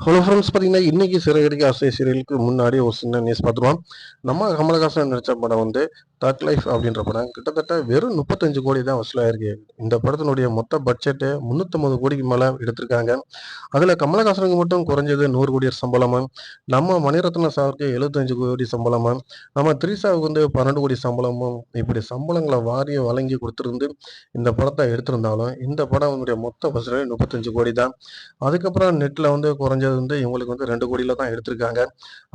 Hello friends பார்த்தீங்கன்னா இன்னைக்கு சிறகடிக்க ஆசை சீரியலுக்கு முன்னாடி ஒரு சின்ன நியூஸ் பார்த்துருவோம் நம்ம கமலஹாசன் நடித்த படம் வந்து தட் லைஃப் அப்படின்ற படம் கிட்டத்தட்ட வெறும் முப்பத்தஞ்சு கோடி தான் வசூலாயிருக்கு இந்த படத்தினுடைய மொத்த பட்ஜெட்டு முந்நூற்றம்பது கோடிக்கு மேலே எடுத்திருக்காங்க. அதில் கமலஹாசனுக்கு மட்டும் குறைஞ்சது நூறு கோடி சம்பளமும் நம்ம மணிரத்ன சாருக்கு எழுபத்தஞ்சு கோடி சம்பளமும் நம்ம திரிசாவுக்கு வந்து பன்னெண்டு கோடி சம்பளமும் இப்படி சம்பளங்களை வாரிய வழங்கி கொடுத்துருந்து இந்த படத்தை எடுத்திருந்தாலும் இந்த படம் மொத்த வசூலே முப்பத்தஞ்சு கோடி தான். அதுக்கப்புறம் நெட்டில் வந்து குறைஞ்சது வந்து இவங்களுக்கு வந்து ரெண்டு கோடியில் தான் எடுத்திருக்காங்க.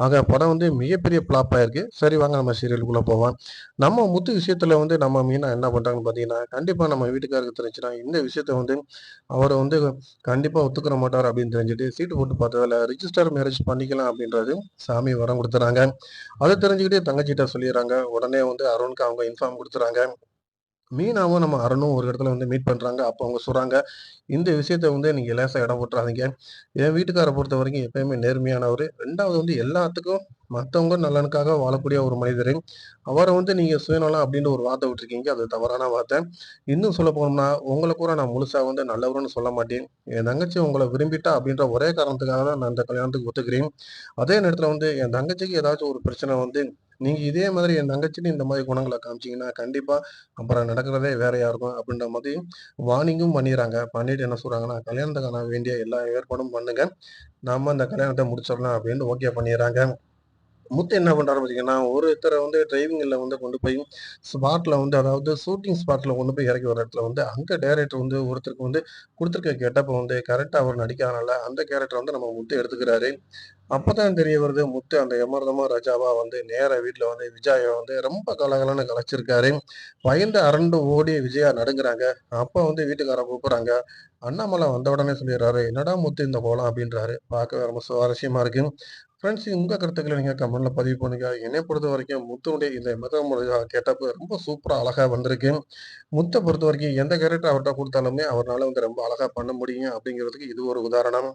ஆக படம் வந்து மிகப்பெரிய ஃப்ளாப் ஆயிருக்கு. சரி வாங்க நம்ம சீரியலுக்குள்ளே போவோம். நம்ம முத்து விஷயத்துல வந்து நம்ம மீனா என்ன பண்றாங்கன்னு பார்த்தீங்கன்னா கண்டிப்பா நம்ம வீட்டுக்காரருக்கு தெரிஞ்சுன்னா இந்த விஷயத்த வந்து அவரை வந்து கண்டிப்பா ஒத்துக்கிற மாட்டார் அப்படின்னு தெரிஞ்சுட்டு சீட்டு போட்டு பார்த்ததால ரிஜிஸ்டர் மேரேஜ் பண்ணிக்கலாம் அப்படின்றது சாமி வரம் கொடுத்துறாங்க. அதை தெரிஞ்சுக்கிட்டே தங்கச்சிட்ட சொல்லிடுறாங்க. உடனே வந்து அருணுக்கு அவங்க இன்ஃபார்ம் கொடுத்துறாங்க. மீனாவும் நம்ம அருணும் ஒரு இடத்துல வந்து மீட் பண்ணுறாங்க அப்போ அவங்க சொல்கிறாங்க இந்த விஷயத்த வந்து நீங்கள் லேசாக இடம் போட்டுறாதீங்க. என் வீட்டுக்காரை பொறுத்த வரைக்கும் எப்பயுமே நேர்மையானவர். ரெண்டாவது வந்து எல்லாத்துக்கும் மற்றவங்க நலனுக்காக வாழக்கூடிய ஒரு மனிதர். அவரை வந்து நீங்கள் சுயநலம் அப்படின்னு ஒரு வார்த்தை விட்டுருக்கீங்க. அது தவறான வார்த்தை. இன்னும் சொல்ல போனோம்னா உங்களை கூட நான் முழுசாக வந்து நல்லவர்னு சொல்ல மாட்டேன். என் தங்கச்சி உங்களை விரும்பிட்டா அப்படின்ற ஒரே காரணத்துக்காக தான் நான் இந்த கல்யாணத்துக்கு ஒத்துக்கிறேன். அதே நேரத்தில் வந்து என் தங்கச்சிக்கு ஏதாச்சும் ஒரு பிரச்சனை வந்து நீங்க இதே மாதிரி என் தங்கச்சின்னு இந்த மாதிரி குணங்களை காமிச்சீங்கன்னா கண்டிப்பா அப்புறம் நடக்கிறதே வேற இருக்கும் அப்படின்ற மாதிரி வார்னிங்கும் பண்ணிடுறாங்க. பண்ணிட்டு என்ன சொல்றாங்கன்னா கல்யாணத்துக்கான வேண்டிய எல்லா ஏற்பாடும் பண்ணுங்க. நாம அந்த கல்யாணத்தை முடிச்சிடலாம் அப்படின்னு ஓகே பண்ணிடுறாங்க. முத்து என்ன பண்றாரு பார்த்தீங்கன்னா ஒருத்தரை வந்து டிரைவிங்ல வந்து கொண்டு போய் ஸ்பாட்ல வந்து அதாவது ஷூட்டிங் ஸ்பாட்ல கொண்டு போய் இறக்கி வர இடத்துல வந்து அங்க டேரக்டர் வந்து ஒருத்தருக்கு வந்து கொடுத்துருக்க கேட்டப்ப வந்து கரெக்டா அவர் நடிக்காதனால அந்த கேரக்டர் வந்து நம்ம முத்து எடுத்துக்கிறாரு. அப்பதான் தெரிய வருது முத்து அந்த எமர்தமா ரஜாவா வந்து நேர வீட்டுல வந்து விஜய வந்து ரொம்ப கலகலன்னு கலைச்சிருக்காரு. பயந்து அரண்டு ஓடி விஜயா நடுங்குறாங்க. அப்ப வந்து வீட்டுக்கார கூப்பிடுறாங்க. அண்ணாமலை வந்த உடனே சொல்லிடுறாரு என்னடா முத்து இந்த கோலம்? அப்படின்றாரு. பார்க்க ரொம்ப சுவாரஸ்யமா இருக்கு. ஃப்ரெண்ட்ஸ் உங்க கருத்துக்களை நீங்கள் கமெண்ட்ல பதிவு பண்ணுங்க. என்னை பொறுத்த வரைக்கும் முத்துனுடைய இந்த மெதமுறையா கேட்டப்ப ரொம்ப சூப்பராக அழகாக வந்திருக்கு. முத்தை பொறுத்த வரைக்கும் எந்த கேரக்டர் அவர்கிட்ட கொடுத்தாலுமே அவரால் வந்து ரொம்ப அழகாக பண்ண முடியும் அப்படிங்கிறதுக்கு இது ஒரு உதாரணம்.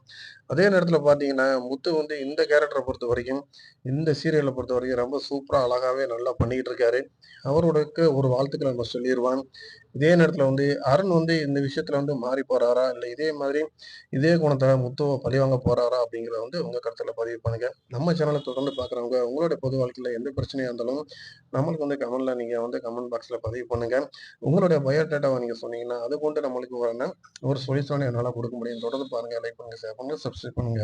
அதே நேரத்தில் பார்த்தீங்கன்னா முத்து வந்து இந்த கேரக்டரை பொறுத்த வரைக்கும் இந்த சீரியலை பொறுத்த வரைக்கும் ரொம்ப சூப்பராக அழகாகவே நல்லா பண்ணிக்கிட்டு இருக்காரு. அவரோட ஒரு வாழ்த்துக்களை நம்ம சொல்லிடுவான் இதே நேரத்துல வந்து அருண் வந்து இந்த விஷயத்துல வந்து மாறி போறாரா? இல்ல இதே மாதிரி இதே குணத்தை முத்துவை பழிவாங்க போறாரா? அப்படிங்கிறத வந்து உங்க கருத்துல பதிவு பண்ணுங்க. நம்ம சேனலை தொடர்ந்து பாக்குறவங்க உங்களுடைய பொது வாழ்க்கையில எந்த பிரச்சனையா இருந்தாலும் நம்மளுக்கு வந்து கமெண்ட்ல நீங்க வந்து கமெண்ட் பாக்ஸ்ல பதிவு பண்ணுங்க. உங்களுடைய பயோடேட்டாவை நீங்க சொன்னீங்கன்னா அது கொண்டு நம்மளுக்கு ஒரு ஒரு சொல்யூஷன் என்னால கொடுக்க முடியும். தொடர்ந்து பாருங்க லைக் பண்ணுங்க ஷேர் பண்ணுங்க சப்ஸ்கிரைப் பண்ணுங்க.